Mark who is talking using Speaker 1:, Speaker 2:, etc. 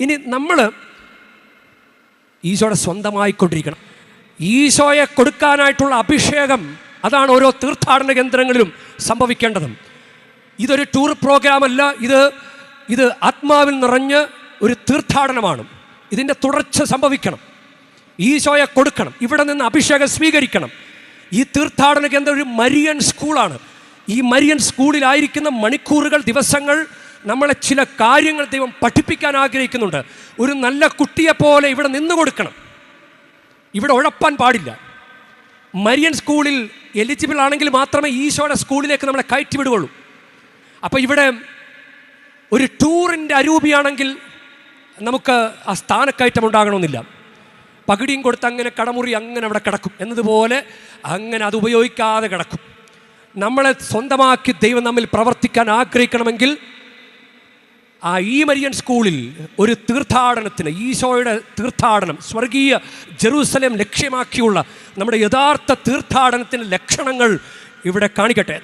Speaker 1: ഇനി നമ്മൾ ഈശോയുടെ സ്വന്തമായിക്കൊണ്ടിരിക്കണം. ഈശോയെ കൊടുക്കാനായിട്ടുള്ള അഭിഷേകം അതാണ് ഓരോ തീർത്ഥാടന കേന്ദ്രങ്ങളിലും സംഭവിക്കേണ്ടതും. ഇതൊരു ടൂർ പ്രോഗ്രാമല്ല ഇത് ഇത് ആത്മാവിൽ നിറഞ്ഞ് ഒരു തീർത്ഥാടനമാണ്. ഇതിന്റെ തുടർച്ച സംഭവിക്കണം. ഈശോയെ കൊടുക്കണം ഇവിടെ നിന്ന് അഭിഷേകം സ്വീകരിക്കണം. ഈ തീർത്ഥാടന കേന്ദ്രം ഒരു മരിയൻ സ്കൂളാണ്. ഈ മരിയൻ സ്കൂളിലായിരിക്കുന്ന മണിക്കൂറുകൾ ദിവസങ്ങൾ നമ്മളെ ചില കാര്യങ്ങൾ ദൈവം പഠിപ്പിക്കാൻ ആഗ്രഹിക്കുന്നുണ്ട്. ഒരു നല്ല കുട്ടിയെപ്പോലെ ഇവിടെ നിന്ന് കൊടുക്കണം. ഇവിടെ ഉഴപ്പാൻ പാടില്ല. മരിയൻ സ്കൂളിൽ എലിജിബിൾ ആണെങ്കിൽ മാത്രമേ ഈശോയുടെ സ്കൂളിലേക്ക് നമ്മളെ കയറ്റി വിടുകയുള്ളൂ. അപ്പോൾ ഇവിടെ ഒരു ടൂറിന്റെ അരൂപിയാണെങ്കിൽ നമുക്ക് ആ സ്ഥാനക്കയറ്റം ഉണ്ടാകണമെന്നില്ല. പകിടിയും കൊടുത്ത് അങ്ങനെ കടമുറി അങ്ങനെ അവിടെ കിടക്കും. എന്നതുപോലെ അങ്ങനെ അത് ഉപയോഗിക്കാതെ കിടക്കും. നമ്മളെ സ്വന്തമാക്കി ദൈവം നമ്മിൽ പ്രവർത്തിക്കാൻ ആഗ്രഹിക്കണമെങ്കിൽ ആ ഈ മരിയൻ സ്കൂളിൽ ഒരു തീർത്ഥാടനത്തിന് ഈശോയുടെ തീർത്ഥാടനം സ്വർഗീയ ജെറൂസലേം ലക്ഷ്യമാക്കിയുള്ള നമ്മുടെ യഥാർത്ഥ തീർത്ഥാടനത്തിന്റെ ലക്ഷണങ്ങൾ ഇവിടെ കാണിക്കട്ടെ.